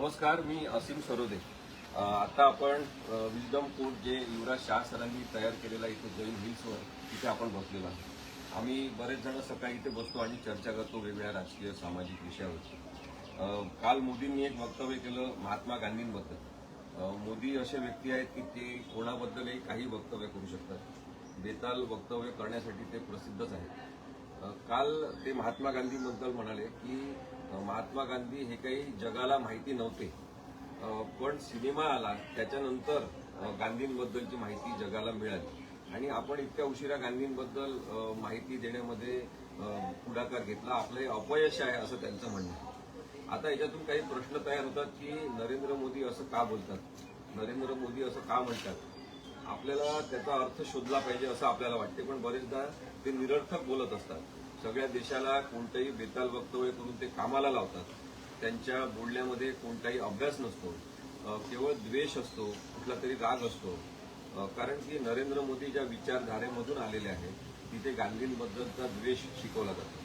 नमस्कार मी असीम सरोदे. आता आपण विजडम कोर्ट जे युवराज शाह सरांनी तयार केलेला इथे जैन हिल्सवर तिथे आपण बसलेलो आहोत. आम्ही बरेच जण सकाळी इथे बसतो आणि चर्चा करतो वेगवेगळ्या राजकीय सामाजिक विषयावर काल मोदींनी एक वक्तव्य केलं महात्मा गांधींबद्दल. मोदी असे व्यक्ती आहेत की ते कोणाबद्दलही काही वक्तव्य करू शकतात. बेताल वक्तव्य करण्यासाठी ते प्रसिद्धच आहेत. काल ते महात्मा गांधीबद्दल म्हणाले की महात्मा गांधी हे काही जगाला माहिती नव्हते. पण सिनेमा आला त्याच्यानंतर गांधींबद्दलची माहिती जगाला मिळाली. आणि आपण इतक्या उशिरा गांधींबद्दल माहिती देण्यामध्ये पुढाकार घेतला. आपलं हे अपयश आहे असं त्यांचं म्हणणं आहे. आता याच्यातून काही प्रश्न तयार होतात की नरेंद्र मोदी असं का बोलतात? नरेंद्र मोदी असं का म्हणतात? आपल्याला त्याचा अर्थ शोधला पाहिजे असं आपल्याला वाटते पण बरेचदा ते निरर्थक बोलत असतात. सगळ्या देशाला कोणतंही बेताल वक्तव्य करून ते कामाला लावतात. त्यांच्या बोलण्यामध्ये कोणताही अभ्यास नसतो. केवळ द्वेष असतो कुठला तरी राग असतो. कारण की नरेंद्र मोदी ज्या विचारधारेमधून आलेले आहेत तिथे गांधींबद्दलचा द्वेष शिकवला जातो.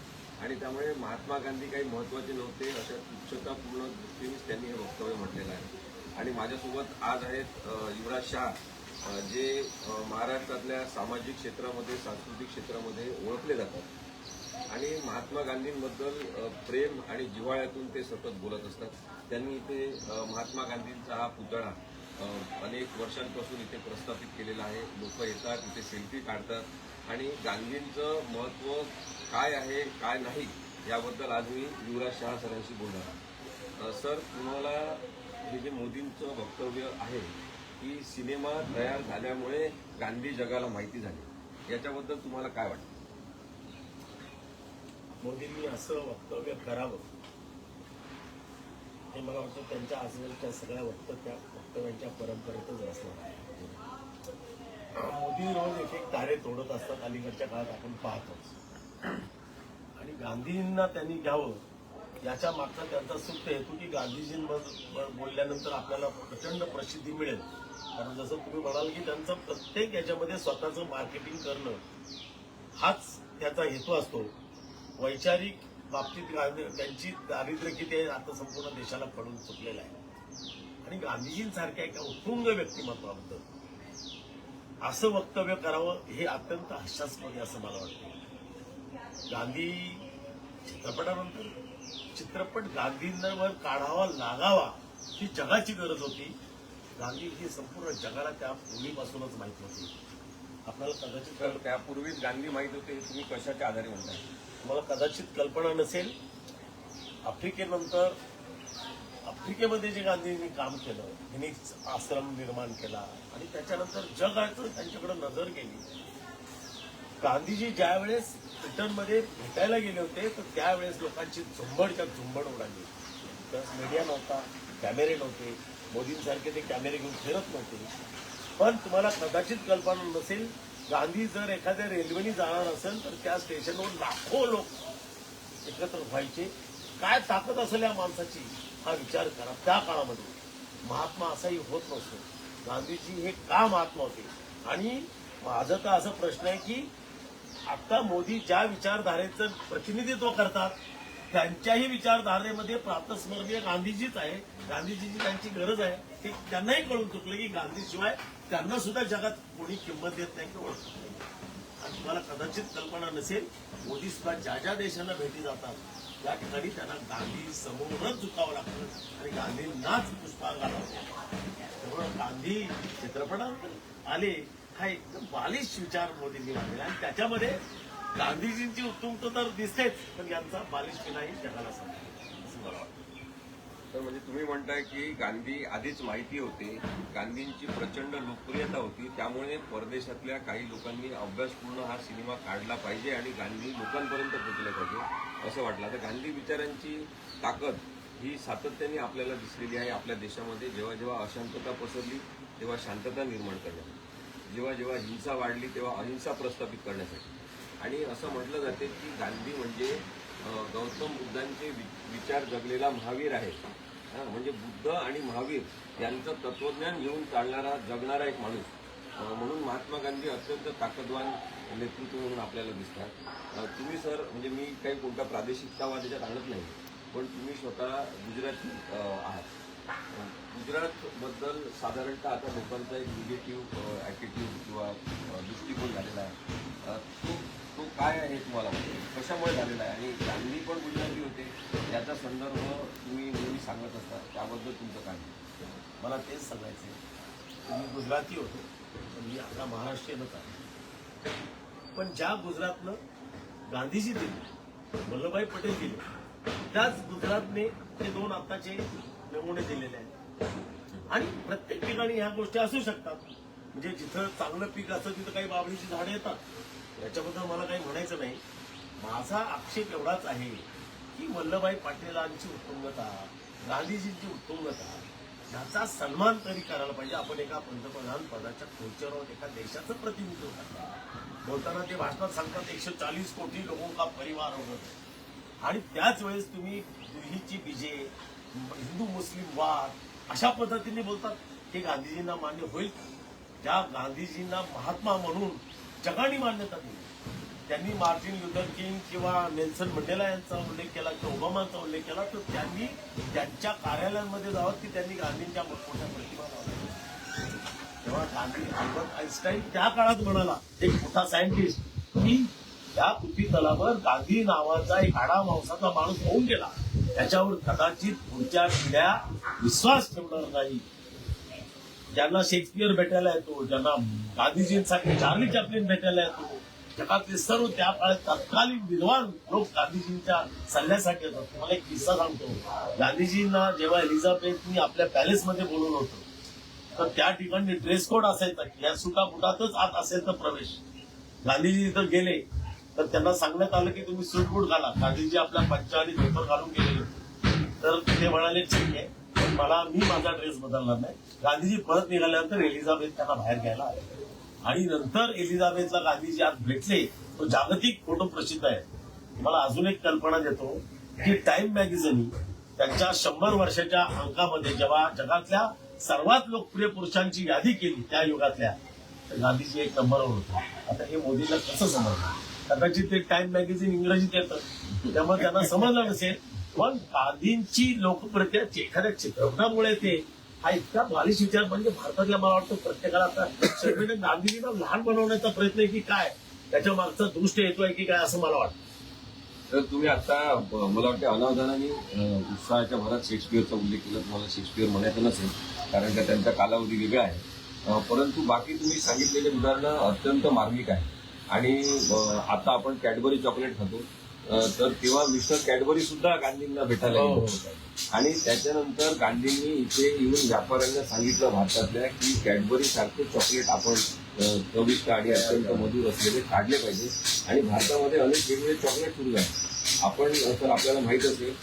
आणि त्यामुळे महात्मा गांधी काही महत्त्वाचे नव्हते अशा तुच्छतापूर्ण दृष्टीनेच त्यांनी हे वक्तव्य म्हटलेलं आहे. आणि माझ्यासोबत आज आहेत युवराज शाह जे महाराष्ट्रातल्या सामाजिक क्षेत्रामध्ये सांस्कृतिक क्षेत्रामध्ये ओळखले जातात. आणि महात्मा गांधींबद्दल प्रेम आणि जिव्हाळ्यातून ते सतत बोलत असतात. त्यांनी इथे महात्मा गांधींचा हा पुतळा अनेक वर्षांपासून इथे प्रस्थापित केलेला आहे. लोक येतात इथे सेल्फी काढतात. आणि गांधींचं महत्त्व काय आहे काय नाही याबद्दल आज मी युवराज शहा सरांशी बोलणार आहे सर तुम्हाला हे जे मोदींचं वक्तव्य आहे की सिनेमा तयार झाल्यामुळे गांधी जगाला माहिती झाली. याच्याबद्दल तुम्हाला काय वाटतं? मोदींनी असं वक्तव्य करावं हे मला वाटतं त्यांच्या आजवरच्या सगळ्या वक्तव्या वक्तव्यांच्या परंपरेतच असणार मोदी रोज एक एक तारे तोडत असतात अलीकडच्या काळात आपण पाहतोच. आणि गांधींना त्यांनी घ्यावं याच्या मागचा त्यांचा सुप्त हेतू की गांधीजींबद्दल बोलल्यानंतर आपल्याला प्रचंड प्रसिद्धी मिळेल. कारण जसं तुम्ही म्हणाल की त्यांचं प्रत्येक याच्यामध्ये स्वतःचं मार्केटिंग करणं हाच त्याचा हेतू असतो. वैचारिक बाबतीत गांधी- त्यांची दारिद्र्य किती आहे आता संपूर्ण देशाला पडून चुकलेलं आहे. आणि गांधीजींसारख्या एका उत्तुंग व्यक्तिमत्वाबद्दल. असं वक्तव्य करावं हे अत्यंत हास्यास्पद आहे असं मला वाटतं. गांधी चित्रपटानंतर चित्रपट गांधींवर काढावा लागावा ही जगाची गरज होती. गांधी ही संपूर्ण जगाला त्या पूर्वीपासूनच माहीत होती आपल्याला कदाचित त्यापूर्वीच गांधी माहीत होते हे तुम्ही कशाच्या आधारे म्हणताय? मला कदाचित कल्पना नसेल आफ्रिकेनंतर आफ्रिकेमध्ये जे गांधींनी काम केलं त्यांनी आश्रम निर्माण केला आणि त्याच्यानंतर जगाचं त्यांच्याकडे नजर गेली. गांधीजी ज्या वेळेस ब्रिटनमध्ये भेटायला गेले होते तर त्यावेळेस लोकांची झुंबडच्या झुंबड उडाली. तर मीडिया नव्हता कॅमेरे नव्हते मोदींसारखे ते कॅमेरे घेऊन फिरत नव्हते. पण तुम्हाला कदाचित कल्पना नसेल गांधी जर एखाद्या रेल्वेने जाणार असेल तर त्या स्टेशनवर लाखो लोक एकत्र व्हायचे. काय ताकद असेल या माणसाची? हा विचार करा. त्या काळामध्ये महात्मा असाही होत नसतो. गांधीजी हे का महात्मा होते? आणि माझं तर असा प्रश्न आहे की आता मोदी ज्या विचारधारेचं प्रतिनिधित्व करतात त्यांच्याही विचारधारेमध्ये प्रातस्मरणीय गांधीजीच आहे. गांधीजीची त्यांची गरज आहे. ते त्यांनाही कळून चुकलं की गांधीशिवाय त्यांना सुद्धा जगात कोणी किंमत देत नाही की ओळखत नाही. आणि तुम्हाला कदाचित कल्पना नसेल मोदी सुद्धा ज्या ज्या देशांना भेटी जातात त्या ठिकाणी त्यांना गांधी समोरच झुकावं लागतं आणि गांधींनाच पुष्पांग घालावं त्यामुळं गांधी चित्रपटात आले हा एकदम बालिश विचार मोदींनी मांडलेला आणि त्याच्यामध्ये गांधीजींची उत्तुंगता तर दिसतेच पण यांचा बालिशपणाही जगाला सांगतो तर म्हणजे तुम्ही म्हणताय की गांधी आधीच माहिती होते गांधींची प्रचंड लोकप्रियता होती त्यामुळे परदेशातल्या काही लोकांनी अभ्यासपूर्ण हा सिनेमा काढला पाहिजे आणि गांधी लोकांपर्यंत पोचले पाहिजे असं वाटलं. तर गांधी विचारांची ताकद ही सातत्याने आपल्याला दिसलेली आहे आपल्या देशामध्ये. जेव्हा जेव्हा अशांतता पसरली तेव्हा शांतता निर्माण करण्यासाठी जेव्हा जेव्हा हिंसा वाढली तेव्हा अहिंसा प्रस्थापित करण्यासाठी. आणि असं म्हटलं जाते की गांधी म्हणजे गौतम बुद्धांचे वि- विचार जगलेला महावीर आहे. म्हणजे बुद्ध आणि महावीर यांचं तत्वज्ञान घेऊन चालणारा जगणारा एक माणूस. म्हणून महात्मा गांधी अत्यंत ताकदवान नेतृत्व म्हणून आपल्याला दिसतात. तुम्ही सर म्हणजे मी काही कोणता प्रादेशिकतावाद त्याच्यात आणत नाही पण तुम्ही स्वतः गुजराती आहात. गुजरातबद्दल साधारणतः आता लोकांचा एक निगेटिव्ह ॲटिट्यूड किंवा दृष्टिकोन झालेला आहे. तो तो काय आहे तुम्हाला? कशामुळे झालेला आहे? आणि गांधी पण गुजराती होते. याचा संदर्भ तुम्ही नेहमी सांगत असता. त्याबद्दल तुमचं काय? मला तेच सांगायचं आहे मी गुजराती होतो. पण मी आता महाराष्ट्रीयनच आहे. पण ज्या गुजरातनं गांधीजी दिले वल्लभभाई पटेल दिले त्याच गुजरातने ते दोन आत्ताचे नमुने दिलेले आहेत. आणि प्रत्येक ठिकाणी ह्या गोष्टी असू शकतात. म्हणजे जिथं चांगलं पीक असतं तिथं काही बाबळीची झाडं येतात. याच्याबद्दल मला काही म्हणायचं नाही. माझा आक्षेप एवढाच आहे की वल्लभभाई पाटीलांची उत्तुंगता गांधीजींची उत्तुंगता ह्याचा सन्मान तरी करायला पाहिजे. आपण एका पंतप्रधान पदाच्या खुर्चीवर एका देशाचं प्रतिनिधित्व करतात बोलताना ते भाषणात सांगतात एकशे चाळीस कोटी लोकांचा का परिवार होत. आणि त्याच वेळेस तुम्ही दुहीची बीजे हिंदू मुस्लिम वाद अशा पद्धतीने बोलतात. ते गांधीजींना मान्य होईल का? ज्या गांधीजींना महात्मा म्हणून जगाने मान्यता दिली. त्यांनी मार्टिन लुथर किंग किंवा नेल्सन मंडेला यांचा उल्लेख केला किंवा ओबामांचा उल्लेख केला तर त्यांनी त्यांच्या कार्यालयांमध्ये जावं की त्यांनी गांधींच्या मोठमोठ्या प्रतिमा तेव्हा गांधी अल्बर्ट आईन्स्टाईन त्या काळात म्हणाला एक मोठा सायंटिस्ट की या पृथ्वी तलावर गांधी नावाचा एक आडा मांसाचा माणूस होऊन गेला. त्याच्यावर कदाचित पुढच्या पिढ्या विश्वास ठेवणार नाही. ज्यांना शेक्सपियर भेटायला येतो ज्यांना गांधीजींसाठी चार्ली चॅपलिन भेटायला येतो जगातले सर्व त्या काळात तत्कालीन विद्वान लोक गांधीजींच्या सल्ल्यासाठी येतात. तुम्हाला एक किस्सा सांगतो. गांधीजींना जेव्हा एलिझाबेथनी आपल्या पॅलेसमध्ये बोलवलं होतं तर त्या ठिकाणी ड्रेस कोड असायचा की या सुटा बुटातच आत असेल तर प्रवेश. गांधीजी इथं गेले तर त्यांना सांगण्यात आलं की तुम्ही सूट बूट घाला. गांधीजी आपल्या पंचा आणि धोतर घालून गेलेले होते. तर ते म्हणाले ठीक आहे. पण मला मी माझा ड्रेस बदलणार नाही. गांधीजी परत निघाल्यानंतर एलिझाबेथ त्यांना बाहेर घ्यायला आले. आणि नंतर एलिझाबेथला गांधीजी आज भेटले. तो जागतिक फोटो प्रसिद्ध आहे. मला अजून एक कल्पना देतो की टाइम मॅगझिन त्यांच्या शंभर वर्षाच्या अंकामध्ये जेव्हा जगातल्या सर्वात लोकप्रिय पुरुषांची यादी केली त्या युगातल्या तर गांधीजी एक नंबरवर होते. आता हे मोदीला कसं समजलं कदाचित ते टाइम मॅगझिन इंग्रजीत येतं. त्यामुळे त्यांना समजलं नसेल. पण गांधींची लोकप्रियता एखाद्या चित्रपटामुळे ते हा इतका बालिश विचार म्हणजे भारतातल्या मला वाटतं प्रत्येकाला आता शेवटी गांधीजींना लहान बनवण्याचा प्रयत्न आहे की काय? त्याच्या मागचा दृष्ट येतोय की काय असं मला वाटतं. तर तुम्ही आता मला वाटतं अनावधानाने उत्साहाच्या भरात शेक्सपियरचा उल्लेख केला तुम्हाला शेक्सपियर म्हणायचं नसेल कारण का त्यांचा कालावधी वेगळा आहे. परंतु बाकी तुम्ही सांगितलेले उदाहरणं अत्यंत मार्मिक आहे. आणि आता आपण कॅडबरी चॉकलेट खातो. तर तेव्हा मिस्टर कॅडबरी सुद्धा गांधींना भेटायला हो, गेले हो. होते. आणि त्याच्यानंतर गांधींनी इथे येऊन व्यापाऱ्यांना सांगितलं भारतातल्या की कॅडबरी सारखे चॉकलेट आपण चविष्ट आणि अत्यंत मधुर असलेले काढले पाहिजे. आणि भारतामध्ये अनेक वेगवेगळे चॉकलेट सुरू आहेत आपण तर आपल्याला माहीत असेल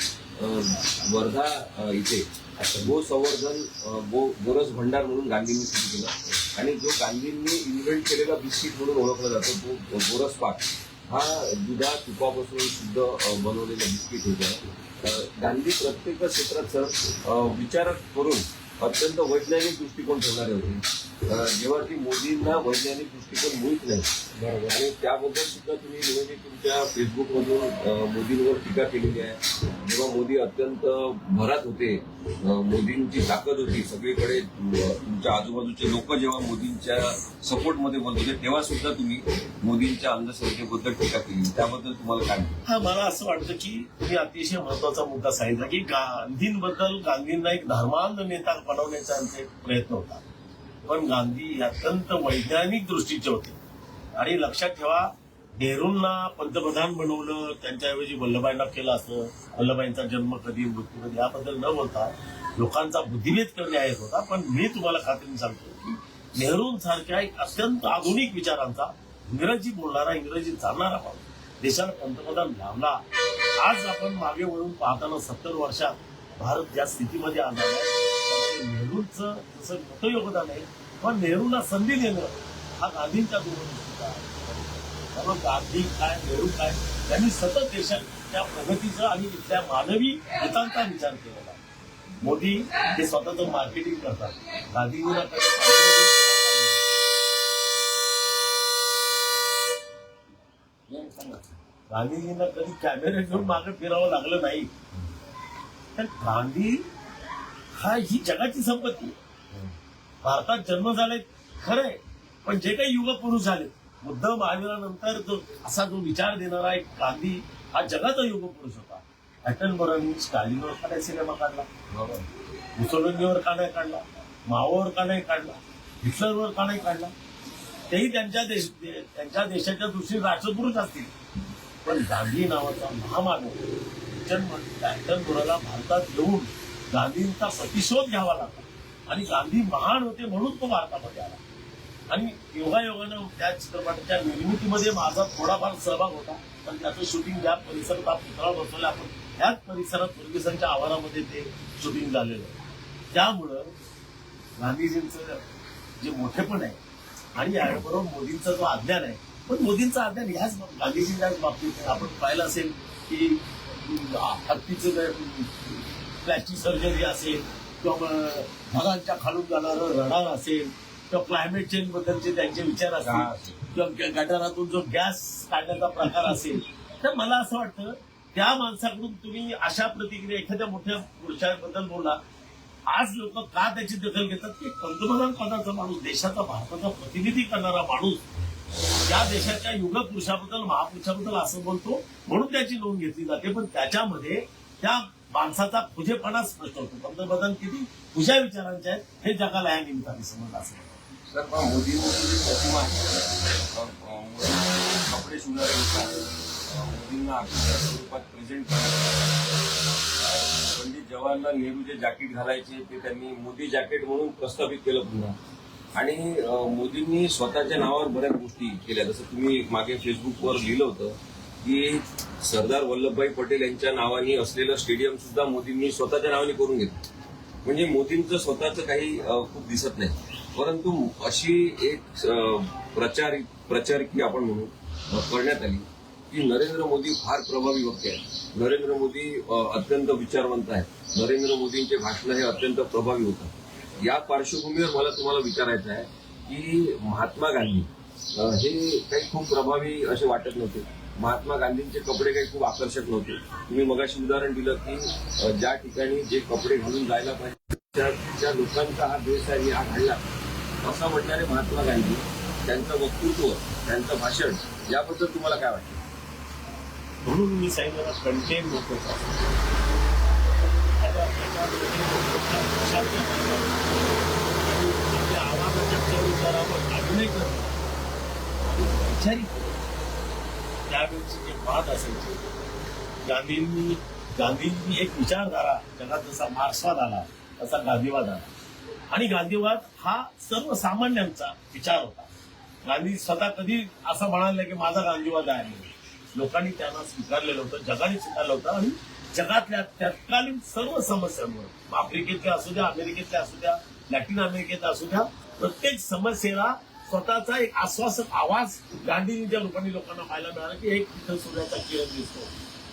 वर्धा इथे गो संवर्धन अ, गो गोरस भंडार म्हणून गांधींनी सुरू केलं. आणि जो गांधींनी इन्व्हेंट केलेला बिस्किट म्हणून ओळखला जातो तो गोरस पाक. हा दुधा तुपापासून शुद्ध बनवलेलं बिस्किट होतं. गांधी प्रत्येक क्षेत्रात सर विचार करून अत्यंत वैज्ञानिक दृष्टिकोन ठेवणारे होते. जेव्हा की मोदींना वैज्ञानिक दृष्टिकोन मुळीच नाही बरोबर. आणि त्याबद्दल सुद्धा तुम्ही नेहमी तुमच्या फेसबुकमधून मोदींवर टीका केलेली आहे. जेव्हा मोदी अत्यंत भरात होते मोदींची ताकद होती सगळीकडे तुमच्या आजूबाजूचे लोक जेव्हा मोदींच्या सपोर्टमध्ये बोलत होते तेव्हा सुद्धा तुम्ही मोदींच्या अंधश्रद्धेबद्दल टीका केली. त्याबद्दल तुम्हाला काय हा मला असं वाटतं की तुम्ही अतिशय महत्त्वाचा मुद्दा सांगितला की गांधींबद्दल गांधींना एक धर्मांध नेता बनवण्याचा प्रयत्न होता. पण गांधी अत्यंत वैज्ञानिक दृष्टीचे होते. आणि लक्षात ठेवा नेहरूंना पंतप्रधान बनवलं त्यांच्याऐवजी वल्लभाईंना केलं असं वल्लभाईंचा जन्म कधी मृत्यू कधी याबद्दल न बोलता लोकांचा बुद्धिभेद करणे आहे होता. पण मी तुम्हाला खात्रीने सांगतो की नेहरूंसारख्या एक अत्यंत आधुनिक विचारांचा इंग्रजी बोलणारा इंग्रजी जाणणारा माणूस देशाला पंतप्रधान लाभला आज आपण मागे वळून पाहताना सत्तर वर्षात भारत ज्या स्थितीमध्ये आला आहे नेहरूंचं जसं मोठं योगदान आहे. पण नेहरूला संधी देणं हा गांधींच्या दूरदृष्टीचा त्यामुळे गांधी काय नेहरू काय त्यांनी सतत देशात त्या प्रगतीचा आणि इथल्या मानवी हितांचा विचार केलेला मोदी हे स्वतःचं मार्केटिंग करतात. गांधीजींना गांधीजींना कधी कॅमेरे घेऊन मागे फिरावं लागलं नाही. तर गांधी हा ही जगाची संपत्ती आहे. भारतात जन्म झालाय खरंय. पण जे काही युग पुरुष झाले बुद्ध महावीरानंतर जो असा जो विचार देणारा एक गांधी हा जगाचा युग पुरुष होता. अॅटनबरोनी स्टालिनवर का नाही सिनेमा काढला? मुसोलिनीवर का नाही काढला? माओवर का नाही काढला? हिटलरवर का नाही काढला? तेही त्यांच्या देश त्यांच्या देशाच्या दृष्टीने राष्ट्रपुरुष असतील. पण गांधी नावाचा महामानव जन्म अॅटनबरोला भारतात येऊन गांधींचा प्रतिशोध घ्यावा लागला आणि गांधी महान होते म्हणून तो भारतामध्ये आला. आणि योगायोगानं त्या चित्रपटाच्या निर्मितीमध्ये माझा थोडाफार सहभाग होता. पण त्याचं शूटिंग ज्या परिसरात हा पुतळा बसवला आपण त्याच परिसरात फर्ग्युसनच्या आवारामध्ये ते शूटिंग झालेलं आहे त्यामुळं गांधीजींचं जे मोठेपण आहे आणि याबरोबर मोदींचा जो अज्ञान आहे पण मोदींचं अज्ञान ह्याच गांधीजींच्याच बाबतीत आपण पाहिलं असेल की हत्तीचं प्लॅस्टिक सर्जरी असेल किंवा ढगांच्या खालून जाणारं रडार असेल किंवा क्लायमेट चेंज बद्दलचे त्यांचे विचार असतील किंवा गटारातून जो गॅस काढण्याचा प्रकार असेल तर मला असं वाटतं त्या माणसाकडून तुम्ही अशा प्रतिक्रिया एखाद्या मोठ्या पुरुषाबद्दल बोला. आज लोक का त्याची दखल घेतात? की पंतप्रधान पदाचा माणूस देशाचा भारताचा प्रतिनिधी करणारा माणूस या देशाच्या युग पुरुषाबद्दल महापुरुषाबद्दल असं बोलतो म्हणून त्याची नोंद घेतली जाते. पण त्याच्यामध्ये त्या माणसाचा पूजेपणा स्पष्ट होतो. पंतप्रधान किती पूजा विचारांचे आहेत हे जगाला या निमित्ताने समजलं असं सर पण प्रतिमा आहे. कपडे शिवणारे मोदींना स्वरूपात प्रेझेंट करण्यात पंडित जवाहरलाल नेहरू जे जॅकेट घालायचे ते त्यांनी मोदी जॅकेट म्हणून प्रस्थापित केलं पुन्हा. आणि मोदींनी स्वतःच्या नावावर बऱ्याच गोष्टी केल्या. जसं तुम्ही मागे फेसबुकवर लिहिलं होतं की सरदार वल्लभभाई पटेल यांच्या नावाने असलेलं स्टेडियम सुद्धा मोदींनी स्वतःच्या नावाने करून घेतलं. म्हणजे मोदींचं स्वतःचं काही खूप दिसत नाही. परंतु अशी एक अ, प्रचार की आपण म्हणू करण्यात आली की नरेंद्र मोदी फार प्रभावी वक्ते आहेत. नरेंद्र मोदी अत्यंत विचारवंत आहेत. नरेंद्र मोदींचे भाषण हे अत्यंत प्रभावी होतात. या पार्श्वभूमीवर मला तुम्हाला विचारायचं आहे की महात्मा गांधी हे काही खूप प्रभावी असे वाटत नव्हते. महात्मा गांधींचे कपडे काही खूप आकर्षक नव्हते. तुम्ही मगाशी उदाहरण दिलं की ज्या ठिकाणी जे कपडे घालून जायला पाहिजे त्या लोकांचा हा देश आहे हा घडला. असं म्हणणारे महात्मा गांधी त्यांचं वक्तृत्व त्यांचं भाषण याबद्दल तुम्हाला काय वाटतं? म्हणून मी सांगितलं कंटेन महत्त्वाचा आवाजाच्या चढ-उतारावर अभिनय करतो आणि त्यावेळेचे जे वाद असायचे गांधींनी गांधींनी एक विचारधारा जगात जसा मार्क्सवाद आला तसा गांधीवाद आला. आणि गांधीवाद हा सर्वसामान्यांचा विचार होता. गांधी स्वतः कधी असं म्हणाले की माझा गांधीवाद आहे. लोकांनी त्यांना स्वीकारलेलं होतं जगाने स्वीकारलं होतं आणि जगातल्या तत्कालीन सर्व समस्यांवर आफ्रिकेतल्या असू द्या अमेरिकेतल्या असू द्या लॅटिन अमेरिकेतल्या असू द्या प्रत्येक समस्येला स्वतःचा एक आश्वासक आवाज गांधीजींच्या लोकांनी लोकांना पाहायला मिळाला की एक तिथं सूर्याचा किरण दिसतो.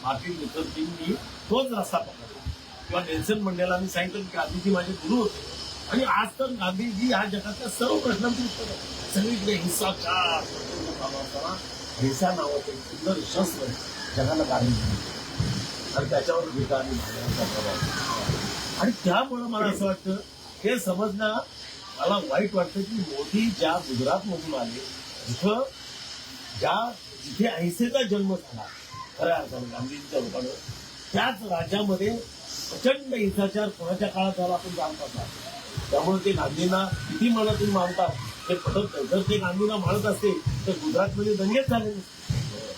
मार्टिन लुथर किंगनी तोच रस्ता पकडला. किंवा नेल्सन मंडेलांनी सांगितलं की गांधीजी माझे गुरु होते. आणि आज तर गांधीजी या जगातल्या सर्व प्रश्नांची उत्तर सगळीकडे हिंसाचार असताना हिंसा नावाचं एक सुंदर शस्त्र जगाला गांधीजी आणि त्याच्यावर गीता आणि प्रभाव आणि त्यामुळं मला असं वाटतं हे समजणं मला वाईट वाटतं की मोदी ज्या गुजरातमधून आले जिथं ज्या जिथे अहिंसेचा जन्म झाला खऱ्या अर्थानं गांधीजीच्या रूपानं त्याच राज्यामध्ये प्रचंड हिंसाचार कोणाच्या काळात झाला आपण जाणतात असतात त्यामुळे ते गांधींना किती मनातून मानतात ते पटत नाही. जर ते गांधींना मानत असते तर गुजरातमध्ये दंगेच झाले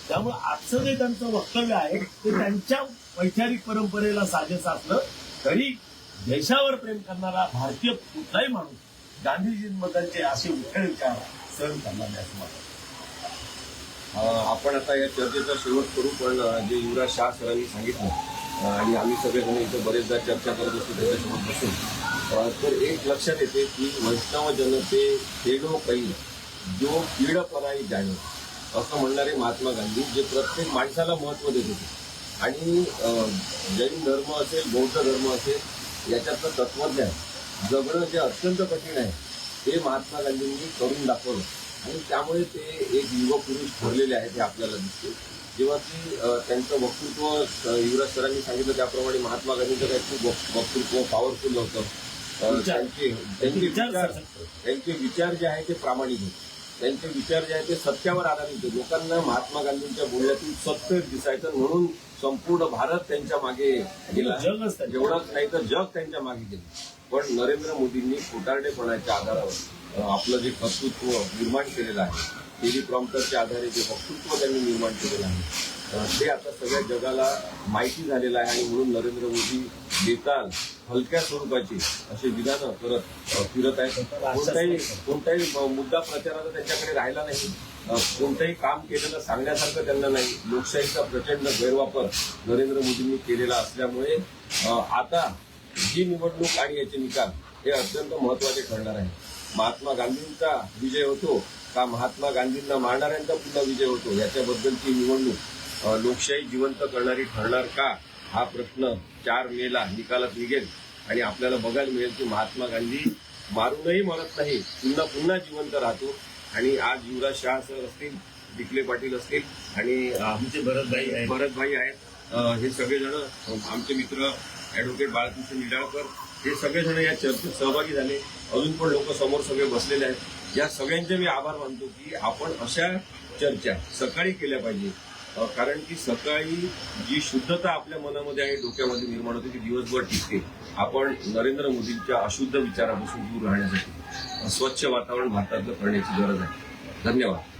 त्यामुळे आजचं जे त्यांचं वक्तव्य आहे ते त्यांच्या वैचारिक परंपरेला साजेस असलं तरी देशावर प्रेम करणारा भारतीय कुठलाही माणूस गांधीजींबद्दलचे असे उठे विचार सहन करणार नाही असं मला आपण आता या चर्चेचा शेवट करू पण जे युवराज शाह सरांनी सांगितलं आणि आम्ही सगळेजण इथे बरेचदा चर्चा करत असतो त्याच्यासोबत बसून. तर एक लक्षात येते की वैष्णव जनते खेडो काही जो पीड पराई असं म्हणणारे महात्मा गांधी जे प्रत्येक माणसाला महत्त्व देत होते. आणि जैन धर्म असेल बौद्ध धर्म असेल याच्यातलं तत्वज्ञान जगणं जे अत्यंत कठीण आहे ते महात्मा गांधींनी करून दाखवलं. आणि त्यामुळे ते एक युग पुरुष ठरलेले आहेत हे आपल्याला दिसते. जेव्हा की त्यांचं वक्तृत्व युवराज सरांनी सांगितलं त्याप्रमाणे महात्मा गांधींचं काही खूप वक- वक्तृत्व पॉवरफुल होतं. त्यांचे त्यांचे विचार. त्यांचे विचार जे आहे ते प्रामाणिक होते त्यांचे विचार जे आहे ते सत्यावर आधारित होते लोकांना महात्मा गांधींच्या बोलण्यातून सत्य दिसायचं म्हणून संपूर्ण भारत त्यांच्या मागे गेला जगच एवढंच नाही तर जग त्यांच्या मागे गेलं. पण नरेंद्र मोदींनी खोटारडेपणाच्या आधारावर आपलं जे कर्तृत्व निर्माण केलेलं आहे टेली प्रॉम्प्टरच्या आधारे जे वक्तृत्व त्यांनी निर्माण केलेलं आहे ते आता सगळ्या जगाला माहिती झालेलं आहे आणि म्हणून नरेंद्र मोदी बेताल हलक्या स्वरूपाची असे विधानं करत फिरत आहेत. कोणताही कोणताही मुद्दा प्रचाराचा त्यांच्याकडे राहिला नाही. कोणतंही काम केलेलं सांगण्यासारखं त्यांना नाही. लोकशाहीचा प्रचंड गैरवापर नरेंद्र मोदींनी केलेला असल्यामुळे आता ही निवडणूक आणि याचे निकाल हे अत्यंत महत्त्वाचे ठरणार आहे. महात्मा गांधींचा विजय होतो का महात्मा गांधींना मारणाऱ्यांचा पुन्हा विजय होतो? याच्याबद्दलची निवडणूक लोकशाही जिवंत करणारी ठरणार का? हा प्रश्न चार मेला निकालात निघेल आणि आपल्याला बघायला मिळेल की महात्मा गांधी मारूनही मरत नाही पुन्हा पुन्हा जिवंत राहतो. आणि आज युवराज शहा सर असतील डिकले पाटील असतील आणि आमचे भरतभाई भरतभाई आहेत. हे सगळेजण आमचे मित्र ऍडव्होकेट बाळकृष्ण निडाळकर हे सगळेजण या चर्चेत सहभागी झाले. अजून पण लोक समोर सगळे बसलेले आहेत. या सगळ्यांचे मी आभार मानतो की आपण अशा चर्चा सकाळी केल्या पाहिजे. कारण की सकाळी जी शुद्धता आपल्या मनामध्ये आहे डोक्यामध्ये निर्माण होते ती दिवसभर टिकते. आपण नरेंद्र मोदींच्या अशुद्ध विचारापासून दूर राहण्यासाठी स्वच्छ वातावरण भारतातलं करण्याची गरज आहे. धन्यवाद.